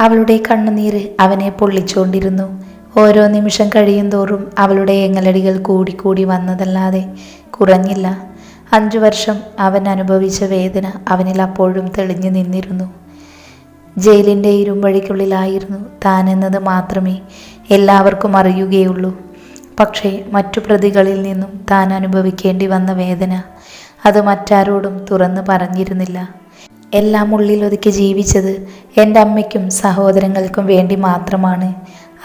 അവളുടെ കണ്ണുനീര് അവനെ പൊള്ളിച്ചുകൊണ്ടിരുന്നു ഓരോ നിമിഷം കഴിയും തോറും അവളുടെ എങ്ങലടികൾ കൂടിക്കൂടി വന്നതല്ലാതെ കുറഞ്ഞില്ല. അഞ്ചു വർഷം അവൻ അനുഭവിച്ച വേദന അവനിൽ അപ്പോഴും തെളിഞ്ഞു നിന്നിരുന്നു. ജയിലിന്റെ ഇരുമ്പഴിക്കുള്ളിലായിരുന്നു താനെന്നത് മാത്രമേ എല്ലാവർക്കും അറിയുകയുള്ളൂ. പക്ഷേ മറ്റു പ്രതികളിൽ നിന്നും താൻ അനുഭവിക്കേണ്ടി വന്ന വേദന അത് മറ്റാരോടും തുറന്നു പറഞ്ഞിരുന്നില്ല. എല്ലാം ഉള്ളിലൊതുക്കി ജീവിച്ചത് എന്റെ അമ്മയ്ക്കും സഹോദരങ്ങൾക്കും വേണ്ടി മാത്രമാണ്.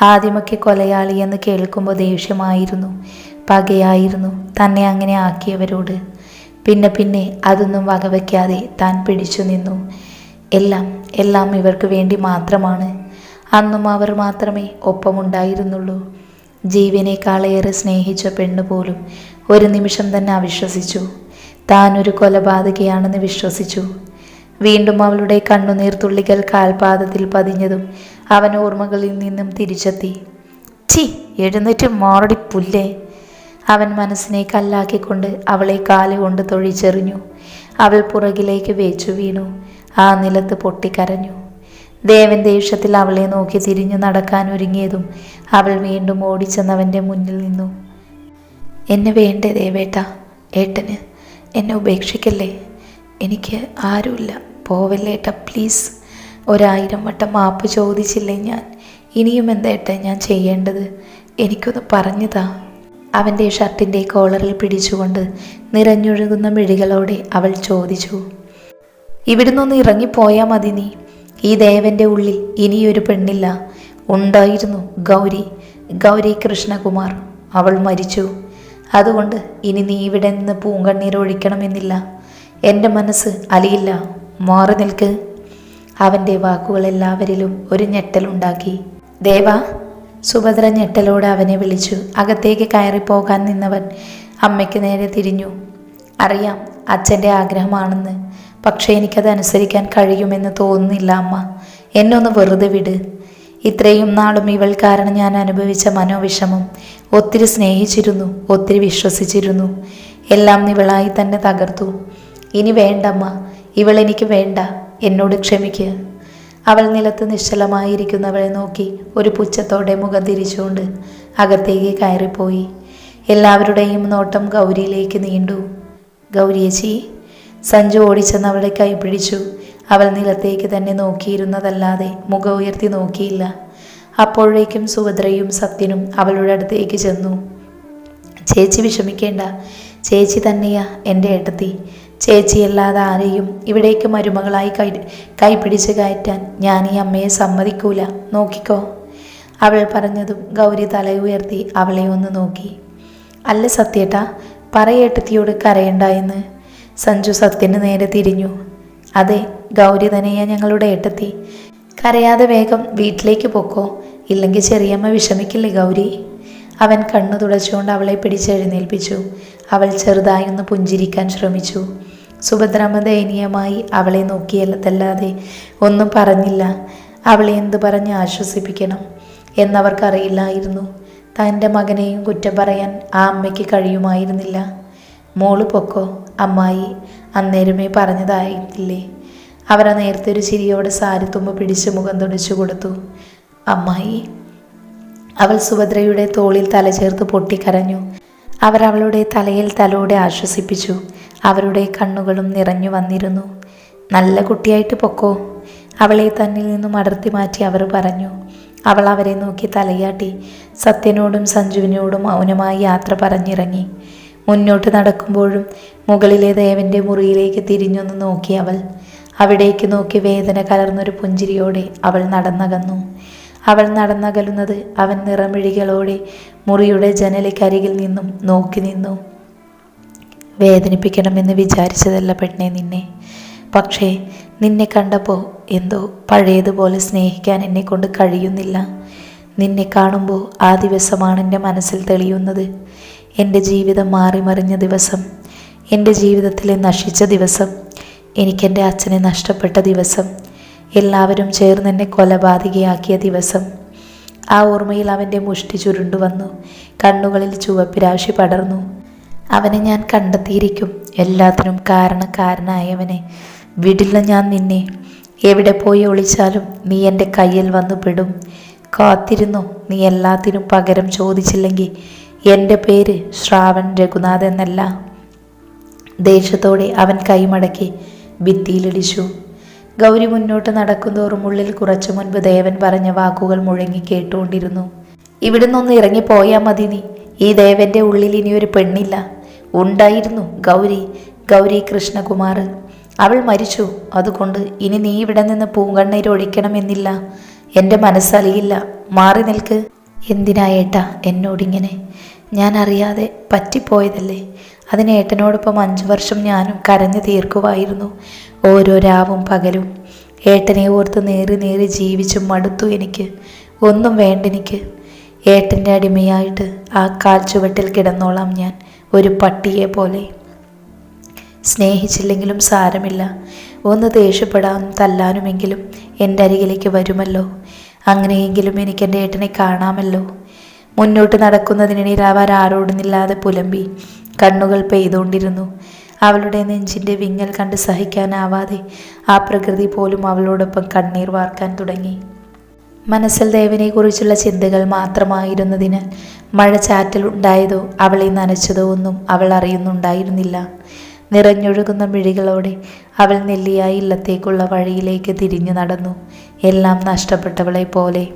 ആദ്യമൊക്കെ കൊലയാളി എന്ന് കേൾക്കുമ്പോൾ ദേഷ്യമായിരുന്നു. പകയായിരുന്നു തന്നെ അങ്ങനെ ആക്കിയവരോട്. പിന്നെ പിന്നെ അതൊന്നും വകവയ്ക്കാതെ താൻ പിടിച്ചു നിന്നു. എല്ലാം എല്ലാം ഇവർക്ക് വേണ്ടി മാത്രമാണ്. അന്നും അവർ മാത്രമേ ഒപ്പമുണ്ടായിരുന്നുള്ളൂ. ജീവനേക്കാളേറെ സ്നേഹിച്ച പെണ്ണു പോലും ഒരു നിമിഷം തന്നെ അവിശ്വസിച്ചു. താനൊരു കൊലപാതകയാണെന്ന് വിശ്വസിച്ചു. വീണ്ടും അവളുടെ കണ്ണുനീർ തുള്ളികൾ കാൽപാദത്തിൽ പതിഞ്ഞതും അവൻ ഓർമ്മകളിൽ നിന്നും തിരിച്ചെത്തി. ചി എഴുന്നേറ്റ് മാറടി പുല്ലേ. അവൻ മനസ്സിനെ കല്ലാക്കിക്കൊണ്ട് അവളെ കാലുകൊണ്ട് തൊഴിച്ചെറിഞ്ഞു. അവൾ പുറകിലേക്ക് വേച്ചു വീണു. ആ നിലത്ത് പൊട്ടിക്കരഞ്ഞു. ദേവൻ ദേഷ്യത്തിൽ അവളെ നോക്കി തിരിഞ്ഞു നടക്കാൻ ഒരുങ്ങിയതും അവൾ വീണ്ടും ഓടിച്ചെന്നവന്റെ മുന്നിൽ നിന്നു. എന്നെ വേണ്ടേ ദേവേട്ട? ഏട്ടന് എന്നെ ഉപേക്ഷിക്കല്ലേ? എനിക്ക് ആരുമില്ല. പോവല്ലേട്ട പ്ലീസ് ഒരായിരം വട്ടം മാപ്പ് ചോദിച്ചില്ലേ ഞാൻ? ഇനിയും എന്തേട്ട ഞാൻ ചെയ്യേണ്ടത്? എനിക്കൊന്ന് പറഞ്ഞുതാ. അവന്റെ ഷർട്ടിന്റെ കോളറിൽ പിടിച്ചുകൊണ്ട് നിറഞ്ഞൊഴുകുന്ന മിഴികളോടെ അവൾ ചോദിച്ചു. ഇവിടുന്നൊന്ന് ഇറങ്ങിപ്പോയാൽ മതി നീ. ഈ ദേവന്റെ ഉള്ളിൽ ഇനിയൊരു പെണ്ണില്ല. ഉണ്ടായിരുന്നു ഗൗരി. ഗൗരി കൃഷ്ണകുമാർ. അവൾ മരിച്ചു. അതുകൊണ്ട് ഇനി നീ ഇവിടെ നിന്ന് പൂങ്കണ്ണീർ ഒഴിക്കണമെന്നില്ല. എന്റെ മനസ്സ് അലിയില്ല. മാറി നിൽക്ക്. അവന്റെ വാക്കുകൾ എല്ലാവരിലും ഒരു ഞെട്ടലുണ്ടാക്കി ദേവ സുഭദ്ര ഞെട്ടലോടെ അവനെ വിളിച്ചു. അകത്തേക്ക് കയറിപ്പോകാൻ നിന്നവൻ അമ്മയ്ക്ക് നേരെ തിരിഞ്ഞു. അറിയാം അച്ഛന്റെ ആഗ്രഹമാണെന്ന്. പക്ഷേ എനിക്കത് അനുസരിക്കാൻ കഴിയുമെന്ന് തോന്നുന്നില്ല അമ്മ. എന്നെ ഒന്ന് വെറുതെ വിട്. ഇത്രയും നാളും ഇവൾ കാരണം ഞാൻ അനുഭവിച്ച മനോവിഷമം ഒത്തിരി സ്നേഹിച്ചിരുന്നു ഒത്തിരി വിശ്വസിച്ചിരുന്നു. എല്ലാം ഇവളായി തന്നെ തകർത്തു. ഇനി വേണ്ടമ്മ ഇവൾ എനിക്ക് വേണ്ട എന്നോട് ക്ഷമിക്ക്. അവൾ നിലത്ത് നിശ്ചലമായിരിക്കുന്നവളെ നോക്കി ഒരു പുച്ഛത്തോടെ മുഖം തിരിച്ചുകൊണ്ട് അകത്തേക്ക് കയറിപ്പോയി. എല്ലാവരുടെയും നോട്ടം ഗൗരിയിലേക്ക് നീണ്ടു. ഗൗരിയച്ചി സഞ്ജു ഓടിച്ചെന്ന് അവളെ കൈപിടിച്ചു അവൾ നിലത്തേക്ക് തന്നെ നോക്കിയിരുന്നതല്ലാതെ മുഖം ഉയർത്തി നോക്കിയില്ല. അപ്പോഴേക്കും സുഭദ്രയും സത്യനും അവളുടെ അടുത്തേക്ക് ചെന്നു. ചേച്ചി വിഷമിക്കേണ്ട. ചേച്ചി തന്നെയാ എന്റെ ഏട്ടത്തി. ചേച്ചിയല്ലാതെ ആരെയും ഇവിടേക്ക് മരുമകളായി കൈ കൈപിടിച്ച് കയറ്റാൻ ഞാൻ ഈ അമ്മയെ സമ്മതിക്കൂല. നോക്കിക്കോ. അവൾ പറഞ്ഞതും ഗൗരി തല ഉയർത്തി അവളെ ഒന്ന് നോക്കി. അല്ല സത്യേട്ടാ പറയേട്ടത്തിയോട് കരയണ്ട എന്ന്. സഞ്ജു സത്യന് നേരെ തിരിഞ്ഞു. അതെ ഗൗരി തന്നെയാ ഞങ്ങളുടെ ഏട്ടത്തി. കരയാതെ വേഗം വീട്ടിലേക്ക് പൊക്കോ. ഇല്ലെങ്കിൽ ചെറിയമ്മ വിഷമിക്കില്ലേ ഗൗരി? അവൻ കണ്ണു തുടച്ചുകൊണ്ട് അവളെ പിടിച്ചെഴുന്നേൽപ്പിച്ചു അവൾ ചെറുതായി ഒന്ന് പുഞ്ചിരിക്കാൻ ശ്രമിച്ചു. സുഭദ്രമ്മ ദയനീയമായി അവളെ നോക്കിയല്ലതല്ലാതെ ഒന്നും പറഞ്ഞില്ല. അവളെ എന്ത് പറഞ്ഞ് ആശ്വസിപ്പിക്കണം എന്നവർക്കറിയില്ലായിരുന്നു. തന്റെ മകനെയും കുറ്റം പറയാൻ ആ അമ്മയ്ക്ക് കഴിയുമായിരുന്നില്ല. മോൾ പൊക്കോ അമ്മായി അന്നേരമേ പറഞ്ഞതായിട്ടില്ലേ? അവരെ നേരത്തെ ഒരു ചിരിയോടെ സാരിത്തുമ്പ് പിടിച്ച് മുഖം തുടച്ചു കൊടുത്തു. അമ്മായി അവൾ സുഭദ്രയുടെ തോളിൽ തലചേർത്ത് പൊട്ടിക്കരഞ്ഞു. അവർ അവളുടെ തലയിൽ തലോടെ ആശ്വസിപ്പിച്ചു. അവരുടെ കണ്ണുകളും നിറഞ്ഞു വന്നിരുന്നു. നല്ല കുട്ടിയായിട്ട് പൊക്കോ. അവളെ തന്നിൽ നിന്നും അടർത്തി മാറ്റി അവർ പറഞ്ഞു. അവൾ അവരെ നോക്കി തലയാട്ടി സത്യനോടും സഞ്ജുവിനോടും മൗനമായി യാത്ര പറഞ്ഞിറങ്ങി. മുന്നോട്ട് നടക്കുമ്പോഴും മുകളിലെ ദേവന്റെ മുറിയിലേക്ക് തിരിഞ്ഞൊന്ന് നോക്കി അവൾ. അവിടേക്ക് നോക്കി വേദന കലർന്നൊരു പുഞ്ചിരിയോടെ അവൾ നടന്നകന്നു. അവൾ നടന്നകലുന്നത് അവൻ നിറമിഴികളോടെ മുറിയുടെ ജനലിക്കരികിൽ നിന്നും നോക്കി നിന്നു. വേദനിപ്പിക്കണമെന്ന് വിചാരിച്ചതല്ല പെണ്ണെ നിന്നെ. പക്ഷേ നിന്നെ കണ്ടപ്പോൾ എന്തോ പഴയതുപോലെ സ്നേഹിക്കാൻ എന്നെ കൊണ്ട് കഴിയുന്നില്ല. നിന്നെ കാണുമ്പോൾ ആ ദിവസമാണ് എന്റെ മനസ്സിൽ തെളിയുന്നത്. എന്റെ ജീവിതം മാറിമറിഞ്ഞ ദിവസം. എന്റെ ജീവിതത്തിലെ നശിച്ച ദിവസം. എനിക്കെന്റെ അച്ഛനെ നഷ്ടപ്പെട്ട ദിവസം. എല്ലാവരും ചേർന്ന് എന്നെ കൊലപാതകയാക്കിയ ദിവസം. ആ ഓർമ്മയിൽ അവന്റെ മുഷ്ടി ചുരുണ്ടു വന്നു കണ്ണുകളിൽ ചുവപ്പിരാശി പടർന്നു. അവനെ ഞാൻ കണ്ടെത്തിയിരിക്കും. എല്ലാത്തിനും കാരണക്കാരനായവനെ. വിടില്ല ഞാൻ നിന്നെ. എവിടെ പോയി ഒളിച്ചാലും നീ എന്റെ കയ്യിൽ വന്നു പെടും. കാത്തിരുന്നു? നീ എല്ലാത്തിനും പകരം ചോദിച്ചില്ലെങ്കിൽ എന്റെ പേര് ശ്രാവൺ രഘുനാഥ് എന്നല്ല. ദേഷ്യത്തോടെ അവൻ കൈമടക്കി ഭിത്തിയിലിടിച്ചു. ഗൗരി മുന്നോട്ട് നടക്കുന്തോറും ഉള്ളിൽ കുറച്ചു മുൻപ് ദേവൻ പറഞ്ഞ വാക്കുകൾ മുഴങ്ങി കേട്ടുകൊണ്ടിരുന്നു. ഇവിടുന്നൊന്ന് ഇറങ്ങിപ്പോയാൽ മതി നീ. ഈ ദേവന്റെ ഉള്ളിൽ ഇനി ഒരു പെണ്ണില്ല. ഉണ്ടായിരുന്നു. ഗൗരി ഗൗരി കൃഷ്ണകുമാർ. അവൾ മരിച്ചു. അതുകൊണ്ട് ഇനി നീ ഇവിടെ നിന്ന് പൂങ്കണ്ണീരൊഴിക്കണമെന്നില്ല എന്റെ മനസ്സലിയില്ല മാറി നിൽക്ക്. എന്തിനാ ഏട്ടാ എന്നോടിങ്ങനെ? ഞാൻ അറിയാതെ പറ്റിപ്പോയതല്ലേ? അതിന് ഏട്ടനോടൊപ്പം അഞ്ചു വർഷം ഞാനും കരഞ്ഞു തീർക്കുമായിരുന്നു ഓരോ രാവും പകലും. ഏട്ടനെ ഓർത്ത് നേറി നേറി ജീവിച്ചു മടുത്തു എനിക്ക്. ഒന്നും വേണ്ടെനിക്ക്. ഏട്ടന്റെ അടിമയായിട്ട് ആ കാൽ ചുവട്ടിൽ കിടന്നോളാം ഞാൻ. ഒരു പട്ടിയെ പോലെ. സ്നേഹിച്ചില്ലെങ്കിലും സാരമില്ല. ഒന്ന് ദേഷ്യപ്പെടാനും തല്ലാനുമെങ്കിലും എന്റെ അരികിലേക്ക് വരുമല്ലോ. അങ്ങനെയെങ്കിലും എനിക്ക് എന്റെ ഏട്ടനെ കാണാമല്ലോ. മുന്നോട്ട് നടക്കുന്നതിനിടയിൽ അവർ ആരോടുന്നില്ലാതെ പുലമ്പി കണ്ണുകൾ പെയ്തുകൊണ്ടിരുന്നു. അവളുടെ നെഞ്ചിന്റെ വിങ്ങൽ കണ്ട് സഹിക്കാനാവാതെ ആ പ്രകൃതി പോലും അവളോടൊപ്പം കണ്ണീർ വാർക്കാൻ തുടങ്ങി. മനസ്സിൽ ദേവനെക്കുറിച്ചുള്ള ചിന്തകൾ മാത്രമായിരുന്നതിനാൽ മഴ ചാറ്റൽ ഉണ്ടായതോ അവളെ നനച്ചതോ ഒന്നും അവൾ അറിയുന്നുണ്ടായിരുന്നില്ല. നിറഞ്ഞൊഴുകുന്ന മിഴികളോടെ അവൾ നെല്ലിയായി ഇല്ലത്തേക്കുള്ള വഴിയിലേക്ക് തിരിഞ്ഞു നടന്നു. എല്ലാം നഷ്ടപ്പെട്ടവളെ പോലെ.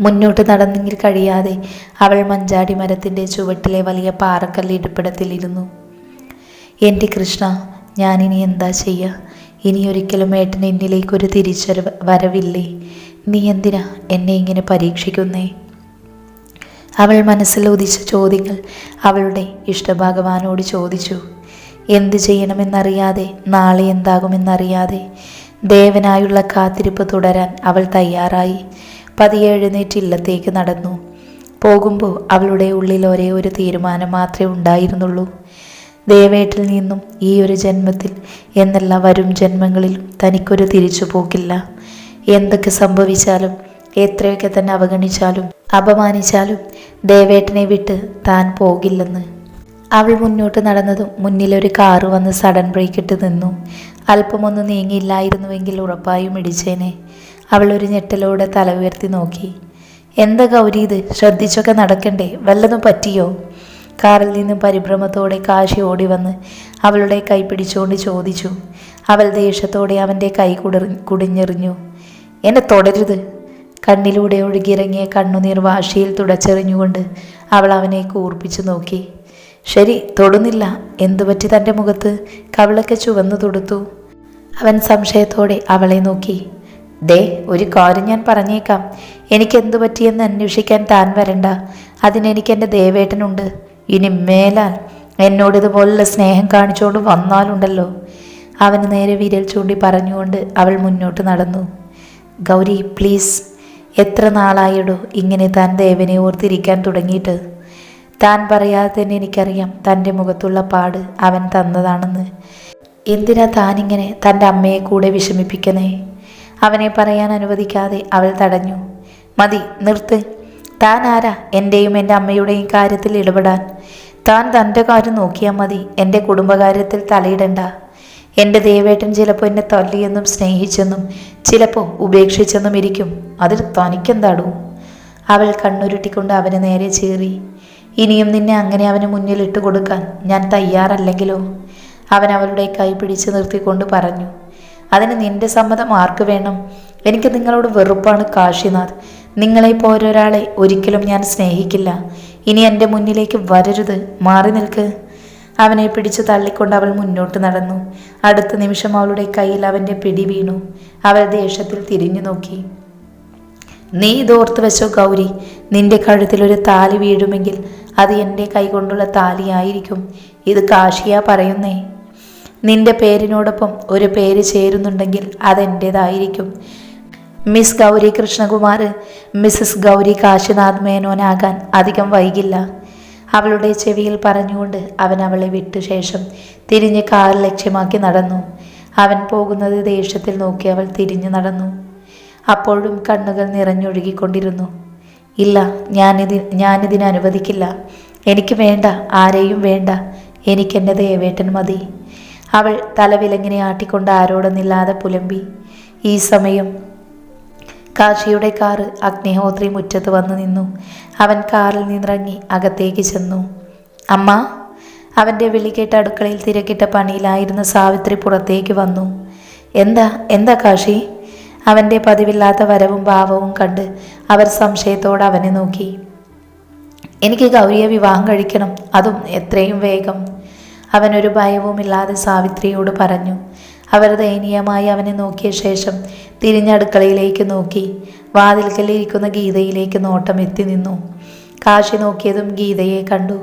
മുന്നോട്ട് നടന്നെങ്കിൽ കഴിയാതെ അവൾ മഞ്ചാടി മരത്തിന്റെ ചുവട്ടിലെ വലിയ പാറക്കല്ല് ഇരിപ്പിടത്തിലിരുന്നു. എന്റെ കൃഷ്ണ ഞാനിനി എന്താ ചെയ്യുക? ഇനിയൊരിക്കലും ഏട്ടൻ എന്നിലേക്കൊരു തിരിച്ചൊരു വരവില്ലേ? നീ എന്തിനാ എന്നെ ഇങ്ങനെ പരീക്ഷിക്കുന്നേ? അവൾ മനസ്സിൽ ഉദിച്ച ചോദ്യങ്ങൾ അവളുടെ ഇഷ്ടഭഗവാനോട് ചോദിച്ചു. എന്തു ചെയ്യണമെന്നറിയാതെ നാളെ എന്താകുമെന്നറിയാതെ ദേവനായുള്ള കാത്തിരിപ്പ് തുടരാൻ അവൾ തയ്യാറായി. പതിയെ എഴുന്നേറ്റ് ഇല്ലത്തേക്ക് നടന്നു. പോകുമ്പോൾ അവളുടെ ഉള്ളിൽ ഒരേ ഒരു തീരുമാനം മാത്രമേ ഉണ്ടായിരുന്നുള്ളൂ. ദേവേട്ടിൽ നിന്നും ഈ ഒരു ജന്മത്തിൽ എന്നല്ല വരും ജന്മങ്ങളിലും തനിക്കൊരു തിരിച്ചു പോക്കില്ല എന്തൊക്കെ സംഭവിച്ചാലും എത്രയൊക്കെ തന്നെ അവഗണിച്ചാലും അപമാനിച്ചാലും ദേവേട്ടനെ വിട്ട് താൻ പോകില്ലെന്ന്. അവൾ മുന്നോട്ട് നടന്നതും മുന്നിലൊരു കാറ് വന്ന് സഡൻ ബ്രേക്ക് ഇട്ട് നിന്നു. അല്പമൊന്ന് നീങ്ങിയില്ലായിരുന്നുവെങ്കിൽ ഉറപ്പായും ഇടിച്ചേനെ. അവൾ ഒരു ഞെട്ടലോടെ തല ഉയർത്തി നോക്കി. എന്താ ഗൗരി ഇത്? ശ്രദ്ധിച്ചൊക്കെ നടക്കണ്ടേ? വല്ലതും പറ്റിയോ? കാറിൽ നിന്ന് പരിഭ്രമത്തോടെ കാശി ഓടി വന്ന് അവളുടെ കൈ പിടിച്ചുകൊണ്ട് ചോദിച്ചു. അവൾ ദേഷ്യത്തോടെ അവന്റെ കൈ കുടറി കുടിഞ്ഞെറിഞ്ഞു. എന്നെ തൊടരുത്. കണ്ണിലൂടെ ഒഴുകിയിറങ്ങിയ കണ്ണുനീർ വാശിയിൽ തുടച്ചെറിഞ്ഞുകൊണ്ട് അവൾ അവനെ കൂർപ്പിച്ചു നോക്കി. ശരി തൊടുന്നില്ല. എന്തുപറ്റി തന്റെ മുഖത്ത്? കവിളൊക്കെ ചുവന്നു തൊടുത്തു. അവൻ സംശയത്തോടെ അവളെ നോക്കി. ദേ ഒരു കാര്യം ഞാൻ പറഞ്ഞേക്കാം. എനിക്ക് എന്തു പറ്റിയെന്ന് അന്വേഷിക്കാൻ താൻ വരണ്ട. അതിനെനിക്ക് എന്റെ ദേവേട്ടനുണ്ട്. ഇനി മേലാൽ എന്നോട് ഇതുപോലുള്ള സ്നേഹം കാണിച്ചുകൊണ്ട് വന്നാലുണ്ടല്ലോ. അവന് നേരെ വിരൽ ചൂണ്ടി പറഞ്ഞുകൊണ്ട് അവൾ മുന്നോട്ട് നടന്നു. ഗൗരി പ്ലീസ് എത്ര നാളായിടോ ഇങ്ങനെ താൻ ദേവനെ ഓർത്തിരിക്കാൻ തുടങ്ങിയിട്ട്. താൻ പറയാതെ തന്നെ എനിക്കറിയാം തന്റെ മുഖത്തുള്ള പാട് അവൻ തന്നതാണെന്ന്. എന്തിനാ താനിങ്ങനെ തന്റെ അമ്മയെ കൂടെ വിഷമിപ്പിക്കുന്നേ? അവനെ പറയാൻ അനുവദിക്കാതെ അവൾ തടഞ്ഞു. മതി നിർത്ത്. താൻ ആരാ എന്റെയും എന്റെ അമ്മയുടെയും കാര്യത്തിൽ ഇടപെടാൻ? താൻ തന്റെ കാര്യം നോക്കിയാൽ മതി എന്റെ കുടുംബകാര്യത്തിൽ തലയിടണ്ട. എന്റെ ദേവേട്ടൻ ചിലപ്പോൾ എന്നെ തല്ലിയെന്നും സ്നേഹിച്ചെന്നും ചിലപ്പോൾ ഉപേക്ഷിച്ചെന്നും ഇരിക്കും. അതിൽ തനിക്കെന്താടൂ? അവൾ കണ്ണുരുട്ടിക്കൊണ്ട് അവന് നേരെ ചീറി. ഇനിയും നിന്നെ അങ്ങനെ അവന് മുന്നിൽ ഇട്ട് കൊടുക്കാൻ ഞാൻ തയ്യാറല്ലെങ്കിലോ? അവൻ അവളുടെ കൈ പിടിച്ചു നിർത്തിക്കൊണ്ട് പറഞ്ഞു. അതിന് നിന്റെ സമ്മതം ആർക്ക് വേണം? എനിക്ക് നിങ്ങളോട് വെറുപ്പാണ് കാശിനാഥ്. നിങ്ങളെപ്പോലൊരാളെ ഒരിക്കലും ഞാൻ സ്നേഹിക്കില്ല. ഇനി എന്റെ മുന്നിലേക്ക് വരരുത്. മാറി നിൽക്ക്. അവനെ പിടിച്ചു തള്ളിക്കൊണ്ട് അവൾ മുന്നോട്ട് നടന്നു. അടുത്ത നിമിഷം അവളുടെ കയ്യിൽ അവന്റെ പിടി വീണു. അവൾ ദേഷ്യത്തിൽ തിരിഞ്ഞു നോക്കി. നീ ഇതോർത്ത് വെച്ചോ ഗൗരി. നിന്റെ കഴുത്തിൽ ഒരു താലി വീഴുമെങ്കിൽ അത് എന്റെ കൈകൊണ്ടുള്ള താലിയായിരിക്കും. ഇത് കാശിയ പറയുന്നേ. നിന്റെ പേരിനോടൊപ്പം ഒരു പേര് ചേരുന്നുണ്ടെങ്കിൽ അതെന്റേതായിരിക്കും മിസ് ഗൗരി കൃഷ്ണകുമാർ മിസ്സസ് ഗൗരി കാശിനാഥ് മേനോനാകാൻ അധികം വൈകില്ല. അവളുടെ ചെവിയിൽ പറഞ്ഞുകൊണ്ട് അവൻ അവളെ വിട്ടു ശേഷം തിരിഞ്ഞ് കാർ ലക്ഷ്യമാക്കി നടന്നു. അവൻ പോകുന്നത് ദേഷ്യത്തിൽ നോക്കി അവൾ തിരിഞ്ഞു നടന്നു. അപ്പോഴും കണ്ണുകൾ നിറഞ്ഞൊഴുകിക്കൊണ്ടിരുന്നു. ഇല്ല ഞാനിതി ഞാനിതിനെ അനുവദിക്കില്ല. എനിക്ക് വേണ്ട ആരെയും വേണ്ട. എനിക്കെന്റെ ദേവേട്ടൻ മതി. അവൾ തലവിലങ്ങനെ ആട്ടിക്കൊണ്ട് ആരോടൊന്നില്ലാതെ പുലമ്പി. ഈ സമയം കാശിയുടെ കാറ് അഗ്നിഹോത്രി മുറ്റത്ത് വന്നു നിന്നു. അവൻ കാറിൽ നിന്നിറങ്ങി അകത്തേക്ക് ചെന്നു. അമ്മ അവന്റെ വിളി കേട്ട അടുക്കളയിൽ തിരക്കിട്ട പണിയിലായിരുന്ന സാവിത്രി പുറത്തേക്ക് വന്നു. എന്താ എന്താ കാശി? അവന്റെ പതിവില്ലാത്ത വരവും ഭാവവും കണ്ട് അവർ സംശയത്തോടെ അവനെ നോക്കി. എനിക്ക് ഗൗരിയെ വിവാഹം കഴിക്കണം അതും എത്രയും വേഗം അവനൊരു ഭയവുമില്ലാതെ സാവിത്രിയോട് പറഞ്ഞു. അവർ ദയനീയമായി അവനെ നോക്കിയ ശേഷം തിരിഞ്ഞടുക്കളയിലേക്ക് നോക്കി. വാതിൽക്കലിരിക്കുന്ന ഗീതയിലേക്ക് നോട്ടം എത്തി നിന്നു. കാശി നോക്കിയതും ഗീതയെ കണ്ടു.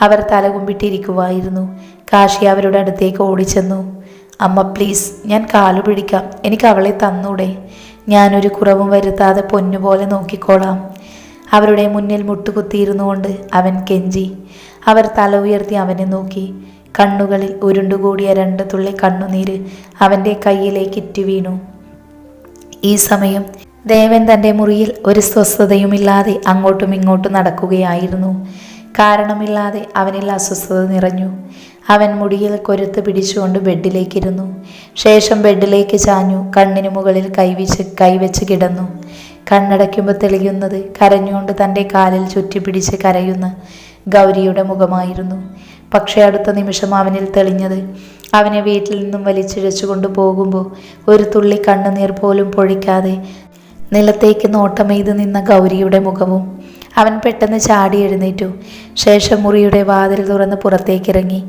അവർ തലകുമ്പിട്ടിരിക്കുവായിരുന്നു കാശി അവരുടെ അടുത്തേക്ക് ഓടിച്ചെന്നു. അമ്മ പ്ലീസ് ഞാൻ കാലു പിടിക്കാം. എനിക്ക് അവളെ തന്നൂടെ. ഞാനൊരു കുറവും വരുത്താതെ പൊന്നുപോലെ നോക്കിക്കോളാം. അവരുടെ മുന്നിൽ മുട്ടുകുത്തിയിരുന്നു കൊണ്ട് അവൻ കെഞ്ചി. അവർ തല ഉയർത്തി അവനെ നോക്കി. കണ്ണുകളിൽ ഉരുണ്ടുകൂടിയ രണ്ട് തുള്ളി കണ്ണുനീര് അവന്റെ കയ്യിലേക്ക് ഇറ്റുവീണു ഈ സമയം ദേവൻ തന്റെ മുറിയിൽ ഒരു സ്വസ്ഥതയുമില്ലാതെ അങ്ങോട്ടും ഇങ്ങോട്ടും നടക്കുകയായിരുന്നു. കാരണമില്ലാതെ അവനിൽ അസ്വസ്ഥത നിറഞ്ഞു. അവൻ മുടിയിൽ കൊരുത്ത് പിടിച്ചുകൊണ്ട് ബെഡിലേക്കിരുന്നു. ശേഷം ബെഡിലേക്ക് ചാഞ്ഞു കണ്ണിന് മുകളിൽ കൈവച്ച് കൈവച്ച് കിടന്നു. കണ്ണടയ്ക്കുമ്പോൾ തെളിയുന്നത് കരഞ്ഞുകൊണ്ട് തന്റെ കാലിൽ ചുറ്റിപ്പിടിച്ച് കരയുന്ന ഗൗരിയുടെ മുഖമായിരുന്നു. പക്ഷേ അടുത്ത നിമിഷം അവനിൽ തെളിഞ്ഞത്. അവനെ വീട്ടിൽ നിന്നും വലിച്ചിഴച്ചു കൊണ്ടുപോകുമ്പോൾ ഒരു തുള്ളി കണ്ണുനീർ പോലും പൊഴിക്കാതെ നിലത്തേക്ക് നോട്ടമെയ്ത് നിന്ന ഗൗരിയുടെ മുഖവും അവൻ പെട്ടെന്ന് ചാടി എഴുന്നേറ്റു. ശേഷം മുറിയുടെ വാതിൽ തുറന്ന് പുറത്തേക്കിറങ്ങി.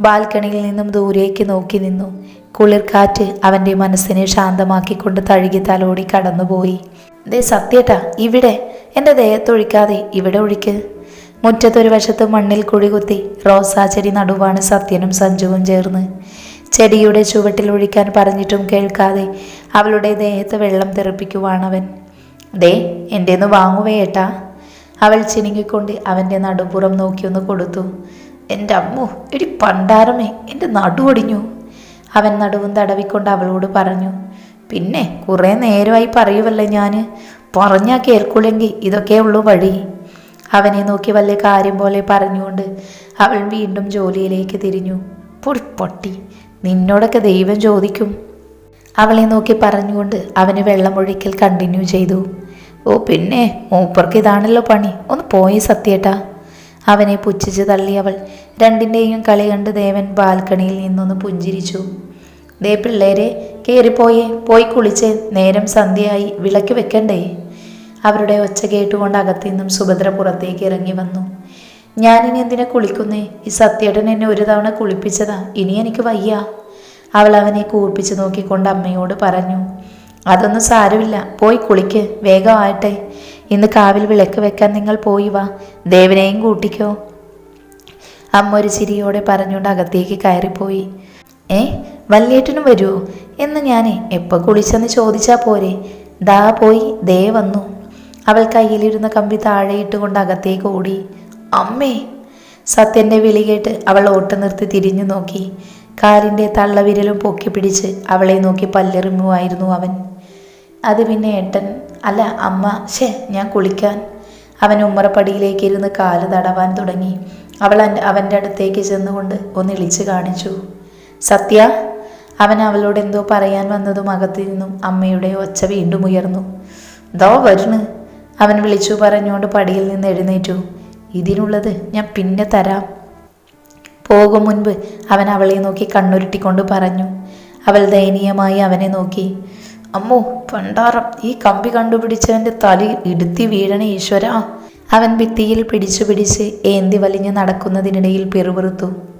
ബാൽക്കണിയിൽ നിന്നും ദൂരേക്ക് നോക്കി നിന്നു. കുളിർക്കാറ്റ് അവന്റെ മനസ്സിനെ ശാന്തമാക്കിക്കൊണ്ട് തഴുകി തലോടി കടന്നുപോയി. ദേ സത്യേട്ടാ ഇവിടെ. എന്റെ ദേഹത്തൊഴിക്കാതെ ഇവിടെ ഒഴിക്ക്. മുറ്റത്തൊരു വശത്ത് മണ്ണിൽ കുഴികുത്തി ചെടി നടുവാണ് സത്യനും സഞ്ജുവും ചേർന്ന്. ചെടിയുടെ ചുവട്ടിൽ ഒഴിക്കാൻ പറഞ്ഞിട്ടും കേൾക്കാതെ അവളുടെ ദേഹത്ത് വെള്ളം തെറിപ്പിക്കുവാണവൻ. ദേ എന്റെന്ന് വാങ്ങുവേട്ടാ അവൾ ചിനുങ്ങിക്കൊണ്ട് അവന്റെ നടുപുറം നോക്കിയൊന്ന് കൊടുത്തു. എന്റെ അമ്മു എടി പണ്ടാരമേ എന്റെ നടുവൊടിഞ്ഞു അവൻ നടുവും തടവിക്കൊണ്ട് അവളോട് പറഞ്ഞു പിന്നെ കുറേ നേരമായി പറയുമല്ലേ ഞാൻ പറഞ്ഞാൽ കേൾക്കൂലെങ്കിൽ ഇതൊക്കെ ഉള്ളൂ വഴി. അവനെ നോക്കി വല്ല കാര്യം പോലെ പറഞ്ഞുകൊണ്ട് അവൾ വീണ്ടും ജോലിയിലേക്ക് തിരിഞ്ഞു. പൊടി പൊട്ടി നിന്നോടൊക്കെ ദൈവം ചോദിക്കും. അവളെ നോക്കി പറഞ്ഞുകൊണ്ട് അവന് വെള്ളമൊഴിക്കൽ കണ്ടിന്യൂ ചെയ്തു. ഓ പിന്നെ മൂപ്പർക്ക് ഇതാണല്ലോ പണി ഒന്ന് പോയി സത്യേട്ടാ. അവനെ പുച്ഛിച്ച് തള്ളി അവൾ രണ്ടിന്റെയും കളി കണ്ട് ദേവൻ ബാൽക്കണിയിൽ നിന്നൊന്ന് പുഞ്ചിരിച്ചു. ദേ പിള്ളേരെ കയറിപ്പോയേ പോയി കുളിച്ച് നേരം സന്ധ്യയായി വിളക്ക് വെക്കണ്ടേ? അവരുടെ ഒച്ച കേട്ടുകൊണ്ട് അകത്തു നിന്നും സുഭദ്ര പുറത്തേക്ക് ഇറങ്ങി വന്നു. ഞാനിനി എന്തിനാ കുളിക്കുന്നേ? ഈ സത്യേട്ടൻ എന്നെ ഒരു തവണ കുളിപ്പിച്ചതാ. ഇനി എനിക്ക് വയ്യ. അവൾ അവനെ കൂർപ്പിച്ച് നോക്കിക്കൊണ്ട് അമ്മയോട് പറഞ്ഞു അതൊന്നും സാരമില്ല. പോയി കുളിക്ക്. വേഗമായിട്ടെ ഇന്ന് കാവിൽ വിളക്ക് വെക്കാൻ നിങ്ങൾ പോയി വാ. ദേവനെയും കൂട്ടിക്കോ. അമ്മ ഒരു ചിരിയോടെ പറഞ്ഞുകൊണ്ട് അകത്തേക്ക് കയറിപ്പോയി. ഏ വല്യേട്ടനും വരുമോ എന്ന് ഞാൻ എപ്പോൾ കുളിച്ചെന്ന് ചോദിച്ചാൽ പോരെ. ദാ പോയി. ദേ വന്നു. അവൾ കയ്യിലിരുന്ന കമ്പി താഴെയിട്ടുകൊണ്ട് അകത്തേക്ക് ഓടി. അമ്മേ സത്യന്റെ വിളി കേട്ട് അവൾ ഓട്ടം നിർത്തി തിരിഞ്ഞു നോക്കി. കാലിന്റെ തള്ളവിരലും പൊക്കി പിടിച്ച് അവളെ നോക്കി പല്ലെറിമുമായിരുന്നു അവൻ. അത് പിന്നെ ഏട്ടൻ. അല്ല അമ്മ. ഷേ ഞാൻ കുളിക്കാൻ. അവൻ ഉമ്മറപ്പടിയിലേക്ക് ഇരുന്ന് കാൽ തടവാൻ തുടങ്ങി. അവൾ അവന്റെ അടുത്തേക്ക് ചെന്നുകൊണ്ട് ഒന്ന് ഇളിച്ച് കാണിച്ചു. സത്യ അവൻ അവളോട് എന്തോ പറയാൻ വന്നതും അകത്തു നിന്നും അമ്മയുടെ ഒച്ച വീണ്ടും ഉയർന്നു. ദോ വരുണ്. അവൻ വിളിച്ചു പറഞ്ഞുകൊണ്ട് പടിയിൽ നിന്ന് എഴുന്നേറ്റു. ഇതിനുള്ളത് ഞാൻ പിന്നെ തരാം. പോകും മുൻപ് അവൻ അവളെ നോക്കി കണ്ണുരുട്ടിക്കൊണ്ട് പറഞ്ഞു. അവൾ ദയനീയമായി അവനെ നോക്കി. അമ്മു പണ്ടാറം ഈ കമ്പി കണ്ടുപിടിച്ചവന്റെ തലി ഇടുത്തി വീഴണേ ഈശ്വര. അവൻ ഭിത്തിയിൽ പിടിച്ചു പിടിച്ച് ഏന്തി വലിഞ്ഞ് നടക്കുന്നതിനിടയിൽ പിറുപിറുത്തു.